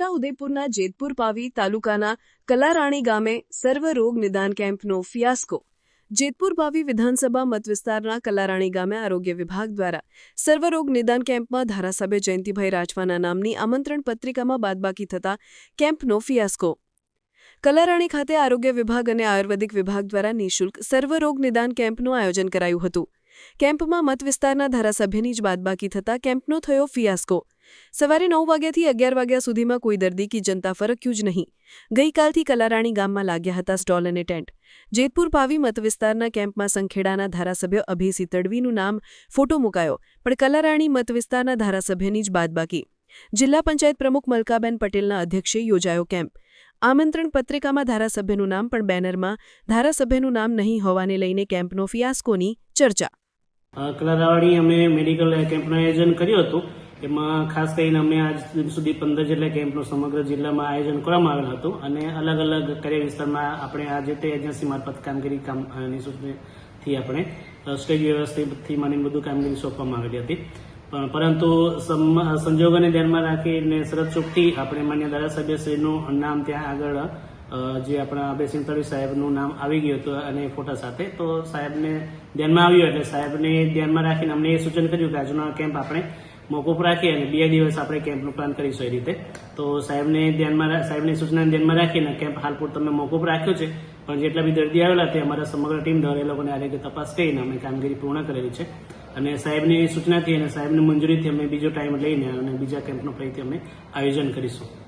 છોટાઉદેપુરના જેતપુર પાવી તાલુકાના કલારાણી ગામે સર્વરોગ નિદાન કેમ્પનો ફિયાસ્કો. જેતપુર પાવી વિધાનસભા મતવિસ્તારના કલારાણી ગામે આરોગ્ય વિભાગ દ્વારા સર્વરોગ નિદાન કેમ્પમાં ધારાસભ્ય જયંતિભાઈ રાજવાના નામની આમંત્રણ પત્રિકામાં બાદબાકી થતા કેમ્પનો ફિયાસ્કો. કલારાણી ખાતે આરોગ્ય વિભાગ અને આયુર્વેદિક વિભાગ દ્વારા નિઃશુલ્ક સર્વરોગ નિદાન કેમ્પનું આયોજન કરાયું હતું. કેમ્પમાં મત વિસ્તારના ધારાસભ્યની જ બાદબાકી થતા કેમ્પનો થયો ફિયાસ્કો. સવારે નવ વાગ્યાથી અગિયાર વાગ્યા સુધીમાં કોઈ દર્દી કે જનતા ફરક્યું જ નહીં. ગઈકાલથી કલારાણી ગામમાં લાગ્યા હતા સ્ટોલ અને ટેન્ટ. જેતપુર પાવી મત વિસ્તારના કેમ્પમાં સંખેડાના ધારાસભ્ય અભિસી તડવીનું નામ ફોટો મુકાયો, પણ કલારાણી મત વિસ્તારના ધારાસભ્યની જ બાદબાકી. જિલ્લા પંચાયત પ્રમુખ મલકાબેન પટેલના અધ્યક્ષે યોજાયો કેમ્પ. આમંત્રણ પત્રિકામાં ધારાસભ્યનું નામ પણ બેનરમાં, ધારાસભ્યનું નામ નહીં હોવાને લઈને કેમ્પનો ફિયાસ્કોની ચર્ચા. કલારાવાડી અમે મેડિકલ કેમ્પનું આયોજન કર્યું હતું. એમાં ખાસ કરીને અમે આજ સુધી પંદર જેટલા કેમ્પનું સમગ્ર જિલ્લામાં આયોજન કરવામાં આવેલ હતું અને અલગ અલગ કાર્ય વિસ્તારમાં આપણે આ જે તે એજન્સી મારફત કામગીરી કામની આપણે સ્ટેજ વ્યવસ્થિતથી માની બધું કામગીરી સોંપવામાં આવેલી હતી. પણ પરંતુ સંજોગોને ધ્યાનમાં રાખીને શરત ચૂકતી આપણે માન્ય ધારાસભ્યશ્રીનું નામ ત્યાં આગળ જે આપણા અભયસિંહ તળવી સાહેબનું નામ આવી ગયું હતું અને ફોટા સાથે, તો સાહેબને ધ્યાનમાં આવ્યું એટલે સાહેબને ધ્યાનમાં રાખીને અમને એ સૂચન કર્યું કે આજનો કેમ્પ આપણે મોકૂફ રાખી અને બે દિવસ આપણે કેમ્પનું પ્લાન કરીશું એ રીતે. તો સાહેબને ધ્યાનમાં સાહેબની સૂચનાને ધ્યાનમાં રાખીને કેમ્પ હાલ પૂરતો અમે મોકૂફ રાખ્યો છે. પણ જેટલા બી દર્દી આવેલા તે અમારા સમગ્ર ટીમ દ્વારા એ લોકોને આરોગ્ય તપાસ કરીને અમે કામગીરી પૂર્ણ કરેલી છે. અને સાહેબની સૂચનાથી અને સાહેબની મંજૂરીથી અમે બીજો ટાઈમ લઈને અને બીજા કેમ્પનું ફરીથી અમે આયોજન કરીશું.